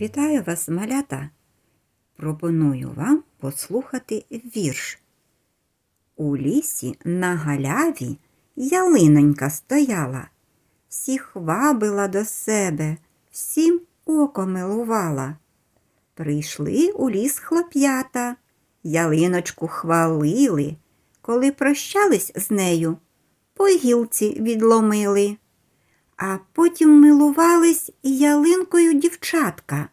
Вітаю вас, малята! Пропоную вам послухати вірш. У лісі на галяві ялинонька стояла, всіх вабила до себе, всім око милувала. Прийшли у ліс хлоп'ята, ялиночку хвалили, коли прощались з нею, по гілці відломили. А потім милувались ялинкою дівчатка.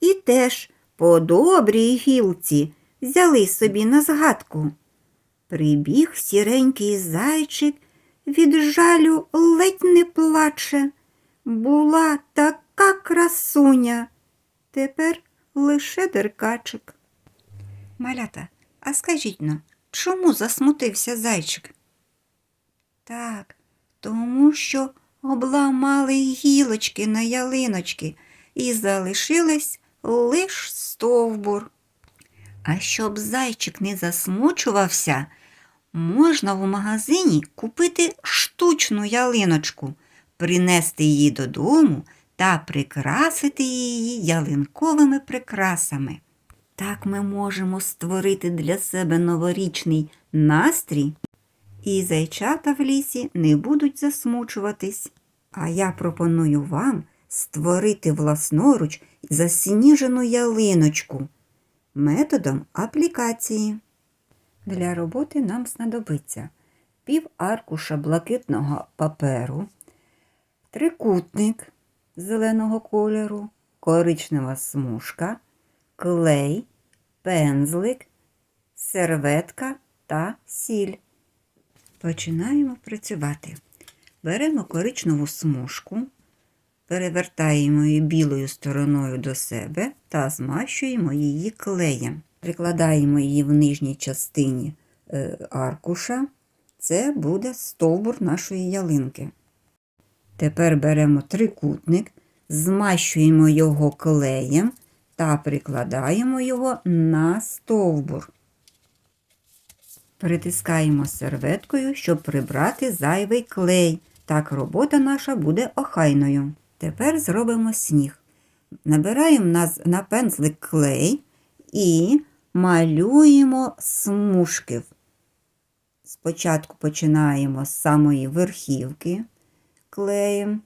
І теж по добрій гілці взяли собі на згадку. Прибіг сіренький зайчик, від жалю ледь не плаче. Була така красуня, тепер лише деркачик. Малята, а скажіть но, чому засмутився зайчик? Так, тому що обламали гілочки на ялиночки і залишилась лиш стовбур. А щоб зайчик не засмучувався, можна в магазині купити штучну ялиночку, принести її додому та прикрасити її ялинковими прикрасами. Так ми можемо створити для себе новорічний настрій і зайчата в лісі не будуть засмучуватись. А я пропоную вам створити власноруч засніжену ялиночку методом аплікації. Для роботи нам знадобиться пів аркуша блакитного паперу, трикутник зеленого кольору, коричнева смужка, клей, пензлик, серветка та сіль. Починаємо працювати. Беремо коричневу смужку, перевертаємо її білою стороною до себе та змащуємо її клеєм. Прикладаємо її в нижній частині е, аркуша. Це буде стовбур нашої ялинки. Тепер беремо трикутник, змащуємо його клеєм та прикладаємо його на стовбур. Притискаємо серветкою, щоб прибрати зайвий клей. Так робота наша буде охайною. Тепер зробимо сніг. Набираємо на, на пензлик клей і малюємо смужки. Спочатку починаємо з самої верхівки клеєм,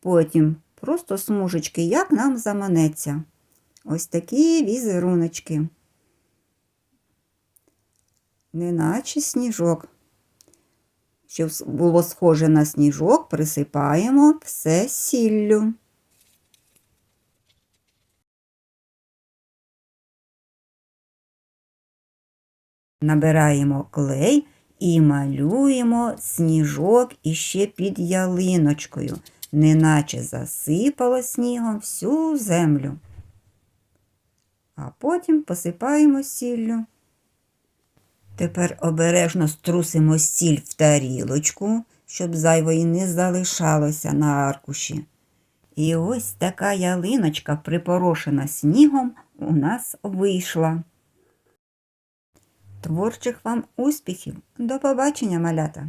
потім просто смужечки, як нам заманеться. Ось такі візеруночки неначе сніжок. Щоб було схоже на сніжок, присипаємо все сіллю. Набираємо клей і малюємо сніжок іще під ялиночкою, неначе засипало снігом всю землю. А потім посипаємо сіллю. Тепер обережно струсимо сіль в тарілочку, щоб зайвої не залишалося на аркуші. І ось така ялиночка, припорошена снігом, у нас вийшла. Творчих вам успіхів! До побачення, малята!